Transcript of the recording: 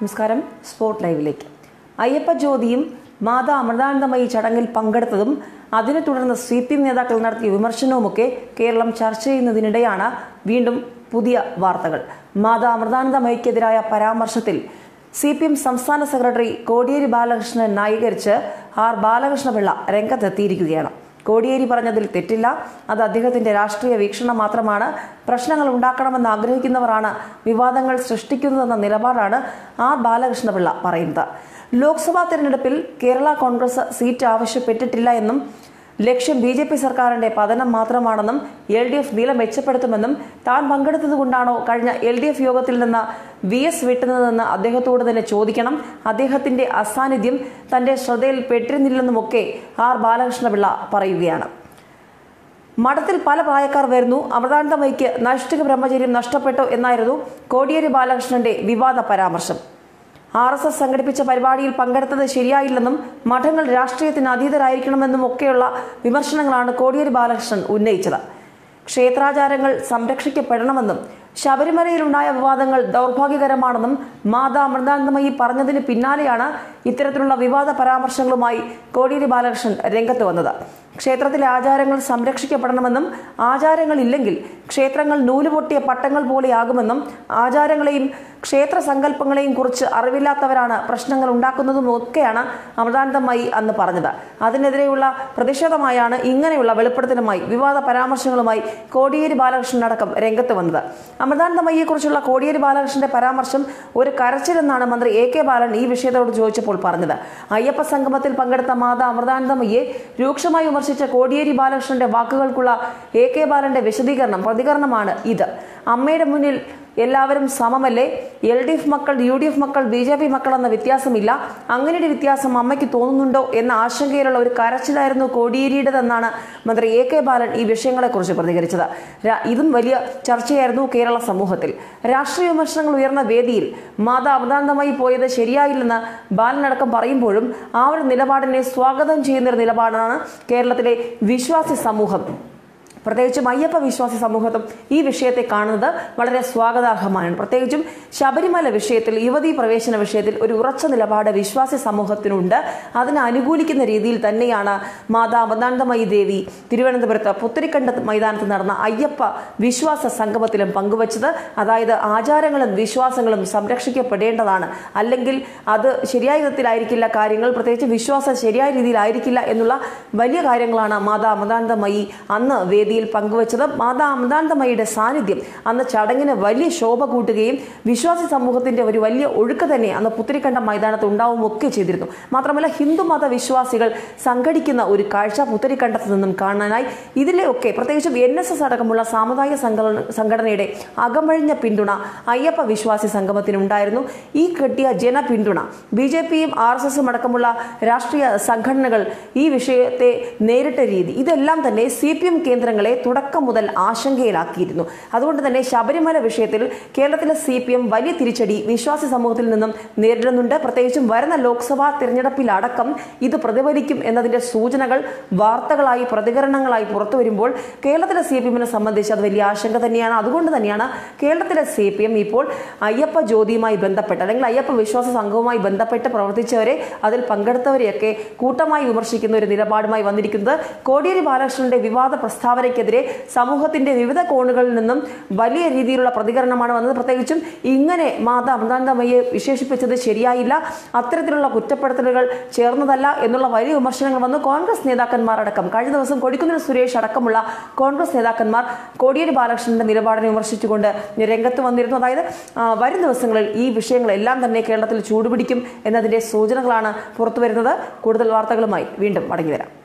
നമസ്കാരം. സ്പോർട്ട് ലൈവിലേക്ക്. അയ്യപ്പ ജ്യോതിയും മാതാ അമൃതാനന്ദമയി ചടങ്ങിൽ പങ്കെടുത്തതും അതിനെ തുടർന്ന് സി പി എം നേതാക്കൾ നടത്തിയ വിമർശനവുമൊക്കെ കേരളം ചർച്ച ചെയ്യുന്നതിനിടെയാണ് വീണ്ടും പുതിയ വാർത്തകൾ. മാതാ അമൃതാനന്ദമയിക്കെതിരായ പരാമർശത്തിൽ സി പി എം സംസ്ഥാന സെക്രട്ടറി കോടിയേരി ബാലകൃഷ്ണൻ ന്യായീകരിച്ച് ആർ ബാലകൃഷ്ണപിള്ള രംഗത്തെത്തിയിരിക്കുകയാണ്. കോടിയേരി പറഞ്ഞതിൽ തെറ്റില്ല. അത് അദ്ദേഹത്തിന്റെ രാഷ്ട്രീയ വീക്ഷണം മാത്രമാണ്. പ്രശ്നങ്ങൾ ഉണ്ടാക്കണമെന്ന് ആഗ്രഹിക്കുന്നവരാണ് വിവാദങ്ങൾ സൃഷ്ടിക്കുന്നതെന്ന നിലപാടാണ് ആർ ബാലകൃഷ്ണപിള്ള പറയുന്നത്. ലോക്സഭാ തെരഞ്ഞെടുപ്പിൽ കേരള കോൺഗ്രസ് സീറ്റ് ആവശ്യപ്പെട്ടിട്ടില്ല എന്നും ലക്ഷ്യം ബി ജെ പി സർക്കാരിന്റെ പതനം മാത്രമാണെന്നും എൽ ഡി എഫ് നില മെച്ചപ്പെടുത്തുമെന്നും താൻ പങ്കെടുത്തതുകൊണ്ടാണോ കഴിഞ്ഞ എൽ ഡി എഫ് യോഗത്തിൽ നിന്ന് വി എസ് വിട്ടുന്നതെന്ന് അദ്ദേഹത്തോട് തന്നെ ചോദിക്കണം. അദ്ദേഹത്തിന്റെ അസാന്നിധ്യം തന്റെ ശ്രദ്ധയിൽ പെട്ടിരുന്നില്ലെന്നുമൊക്കെ ആർ ബാലകൃഷ്ണപിള്ള പറയുകയാണ്. മഠത്തിൽ പല പ്രായക്കാർ വരുന്നു. അമൃതാനന്ദമയ്ക്ക് നൈഷ്ഠിക ബ്രഹ്മചര്യം നഷ്ടപ്പെട്ടു എന്നായിരുന്നു കോടിയേരി ബാലകൃഷ്ണന്റെ വിവാദ പരാമർശം. ആർ എസ് എസ് സംഘടിപ്പിച്ച പരിപാടിയിൽ പങ്കെടുത്തത് ശരിയായില്ലെന്നും മഠങ്ങൾ രാഷ്ട്രീയത്തിന് അതീതരായിരിക്കണമെന്നും ഒക്കെയുള്ള വിമർശനങ്ങളാണ് കോടിയേരി ബാലകൃഷ്ണൻ ഉന്നയിച്ചത്. ക്ഷേത്രാചാരങ്ങൾ സംരക്ഷിക്കപ്പെടണമെന്നും ശബരിമലയിലുണ്ടായ വിവാദങ്ങൾ ദൗർഭാഗ്യകരമാണെന്നും മാതാ അമൃതാനന്ദമയി പറഞ്ഞതിന് പിന്നാലെയാണ് ഇത്തരത്തിലുള്ള വിവാദ പരാമർശങ്ങളുമായി കോടിയേരി ബാലകൃഷ്ണൻ രംഗത്ത് വന്നത്. ക്ഷേത്രത്തിലെ ആചാരങ്ങൾ സംരക്ഷിക്കപ്പെടണമെന്നും ആചാരങ്ങളില്ലെങ്കിൽ ക്ഷേത്രങ്ങൾ നൂലുപൊട്ടിയ പട്ടങ്ങൾ പോലെയാകുമെന്നും ആചാരങ്ങളെയും ക്ഷേത്ര സങ്കല്പങ്ങളെയും കുറിച്ച് അറിവില്ലാത്തവരാണ് പ്രശ്നങ്ങൾ ഉണ്ടാക്കുന്നതും ഒക്കെയാണ് അമൃതാനന്ദമായി അന്ന് പറഞ്ഞത്. അതിനെതിരെയുള്ള പ്രതിഷേധമായാണ് ഇങ്ങനെയുള്ള വെളിപ്പെടുത്തലുമായി വിവാദ പരാമർശങ്ങളുമായി കോടിയേരി ബാലകൃഷ്ണൻ അടക്കം രംഗത്ത് വന്നത്. അമൃതാനന്ദമയിയെക്കുറിച്ചുള്ള കോടിയേരി ബാലകൃഷ്ണന്റെ പരാമർശം ഒരു കരച്ചിലെന്നാണ് മന്ത്രി എ കെ ബാലൻ ഈ വിഷയത്തോട് ചോദിച്ചപ്പോൾ പറഞ്ഞത്. അയ്യപ്പ സംഗമത്തിൽ പങ്കെടുത്ത മാതാ അമൃതാനന്ദമയ്യെ രൂക്ഷമായി വിമർശിച്ച കോടിയേരി ബാലകൃഷ്ണന്റെ വാക്കുകൾക്കുള്ള എ കെ ബാലന്റെ വിശദീകരണം പ്രതികരണമാണ് ഇത്. അമ്മയുടെ മുന്നിൽ എല്ലാവരും സമമല്ലേ? എൽ ഡി എഫ് മക്കൾ യു ഡി എഫ് മക്കൾ ബി ജെ പി മക്കൾ എന്ന വ്യത്യാസമില്ല. അങ്ങനെ ഒരു വ്യത്യാസം അമ്മയ്ക്ക് തോന്നുന്നുണ്ടോ എന്ന ആശങ്കയിലുള്ള ഒരു കരച്ചിലായിരുന്നു കോടിയേരിയുടേതെന്നാണ് മന്ത്രി എ കെ ബാലൻ ഈ വിഷയങ്ങളെക്കുറിച്ച് പ്രതികരിച്ചത്. ഇതും വലിയ ചർച്ചയായിരുന്നു കേരള സമൂഹത്തിൽ. രാഷ്ട്രീയ വിമർശനങ്ങൾ ഉയർന്ന വേദിയിൽ മാതാ അവതാന്തമായി പോയത് ശരിയായില്ലെന്ന് ബാലനടക്കം പറയുമ്പോഴും ആ ഒരു നിലപാടിനെ സ്വാഗതം ചെയ്യുന്നൊരു നിലപാടാണ് കേരളത്തിലെ വിശ്വാസി സമൂഹം. പ്രത്യേകിച്ചും അയ്യപ്പ വിശ്വാസി സമൂഹത്തും ഈ വിഷയത്തെ കാണുന്നത് വളരെ സ്വാഗതാർഹമാണ്. പ്രത്യേകിച്ചും ശബരിമല വിഷയത്തിൽ യുവതീ പ്രവേശന വിഷയത്തിൽ ഒരു ഉറച്ച നിലപാട് വിശ്വാസി സമൂഹത്തിനുണ്ട്. അതിനെ അനുകൂലിക്കുന്ന രീതിയിൽ തന്നെയാണ് മാതാ അമൃതാനന്ദമയി ദേവി തിരുവനന്തപുരത്ത് പുത്തരിക്കണ്ട മൈതാനത്ത് നടന്ന അയ്യപ്പ വിശ്വാസ സംഗമത്തിലും പങ്കുവച്ചത്. അതായത് ആചാരങ്ങളും വിശ്വാസങ്ങളും സംരക്ഷിക്കപ്പെടേണ്ടതാണ്. അല്ലെങ്കിൽ അത് ശരിയായ വിധത്തിലായിരിക്കില്ല കാര്യങ്ങൾ പ്രത്യേകിച്ച് വിശ്വാസം ശരിയായ രീതിയിലായിരിക്കില്ല എന്നുള്ള വലിയ കാര്യങ്ങളാണ് മാതാ അമൃതാനന്ദമയി അന്ന് വേദിയിൽ പങ്കുവച്ചത് മാതാ അമൃതാനന്ദമയുടെ സാന്നിധ്യം. അന്ന് ചടങ്ങിന് വലിയ ശോഭ കൂട്ടുകയും വിശ്വാസി സമൂഹത്തിന്റെ ഒരു വലിയ ഒഴുക്ക് തന്നെ അന്ന് പുത്തിരിക്കണ്ട മൈതാനത്ത് ഉണ്ടാവും ഒക്കെ ചെയ്തിരുന്നു. മാത്രമല്ല ഹിന്ദു മത വിശ്വാസികൾ സംഘടിക്കുന്ന ഒരു കാഴ്ച പുത്തരിക്കണ്ടത്ത് നിന്നും കാണാനായി ഇതിലെയൊക്കെ പ്രത്യേകിച്ചും എൻ എസ് എസ് അടക്കമുള്ള സാമുദായിക സംഘടനയുടെ അകമഴിഞ്ഞ പിന്തുണ അയ്യപ്പ വിശ്വാസി സംഗമത്തിനുണ്ടായിരുന്നു. ഈ കിട്ടിയ ജനപിന്തുണ ബി ജെ പിയും ആർ എസ് എസും അടക്കമുള്ള രാഷ്ട്രീയ സംഘടനകൾ ഈ വിഷയത്തെ നേരിട്ട രീതി ഇതെല്ലാം തന്നെ സി പി എം കേന്ദ്രങ്ങളെ തുടക്കം മുതൽ ആശങ്കയിലാക്കിയിരുന്നു. അതുകൊണ്ട് തന്നെ ശബരിമല വിഷയത്തിൽ കേരളത്തിലെ സി വലിയ തിരിച്ചടി വിശ്വാസി സമൂഹത്തിൽ നിന്നും നേരിടുന്നുണ്ട്. പ്രത്യേകിച്ചും വരുന്ന ലോക്സഭാ തിരഞ്ഞെടുപ്പിലടക്കം ഇത് പ്രതിഫലിക്കും എന്നതിന്റെ സൂചനകൾ വാർത്തകളായി പ്രതികരണങ്ങളായി പുറത്തു വരുമ്പോൾ കേരളത്തിലെ സി പി എമ്മിനെ സംബന്ധിച്ച് അത് വലിയ ആശങ്ക തന്നെയാണ്. അതുകൊണ്ട് തന്നെയാണ് കേരളത്തിലെ സി പി എം ഇപ്പോൾ അയ്യപ്പ ജ്യോതിയുമായി ബന്ധപ്പെട്ട് അല്ലെങ്കിൽ അയ്യപ്പ വിശ്വാസ സംഘവുമായി ബന്ധപ്പെട്ട് പ്രവർത്തിച്ചവരെ അതിൽ പങ്കെടുത്തവരെയൊക്കെ കൂട്ടമായി വിമർശിക്കുന്ന ഒരു നിലപാടുമായി വന്നിരിക്കുന്നത് കോടിയേരി ബാലകൃഷ്ണന്റെ വിവാദ പ്രസ്താവനയ്ക്കെതിരെ സമൂഹത്തിന്റെ വിവിധ കോണുകളിൽ നിന്നും വലിയ രീതിയിലുള്ള പ്രതികരണമാണ് വന്നത്. പ്രത്യേകിച്ചും ഇങ്ങനെ മാതാ അമൃതാനന്ദമയെ വിശേഷിപ്പിച്ചത് ശരിയായില്ല. അത്തരത്തിലുള്ള കുറ്റപ്പെടുത്തലുകൾ ചേർന്നതല്ല എന്നുള്ള വലിയ വിമർശനങ്ങൾ വന്നു കോൺഗ്രസ് നേതാക്കന്മാരടക്കം. കഴിഞ്ഞ ദിവസം കൊടിക്കുന്നിൽ സുരേഷ് അടക്കമുള്ള കോൺഗ്രസ് നേതാക്കന്മാർ കോടിയേരി ബാലകൃഷ്ണന്റെ നിലപാടിനെ വിമർശിച്ചുകൊണ്ട് രംഗത്ത് വന്നിരുന്നു. അതായത് വരും ദിവസങ്ങളിൽ ഈ വിഷയങ്ങളെല്ലാം തന്നെ കേരളത്തിൽ ചൂടുപിടിക്കും എന്നതിന്റെ സൂചനകളാണ് പുറത്തുവരുന്നത്. കൂടുതൽ വാർത്തകളുമായി വീണ്ടും മടങ്ങിവരാം.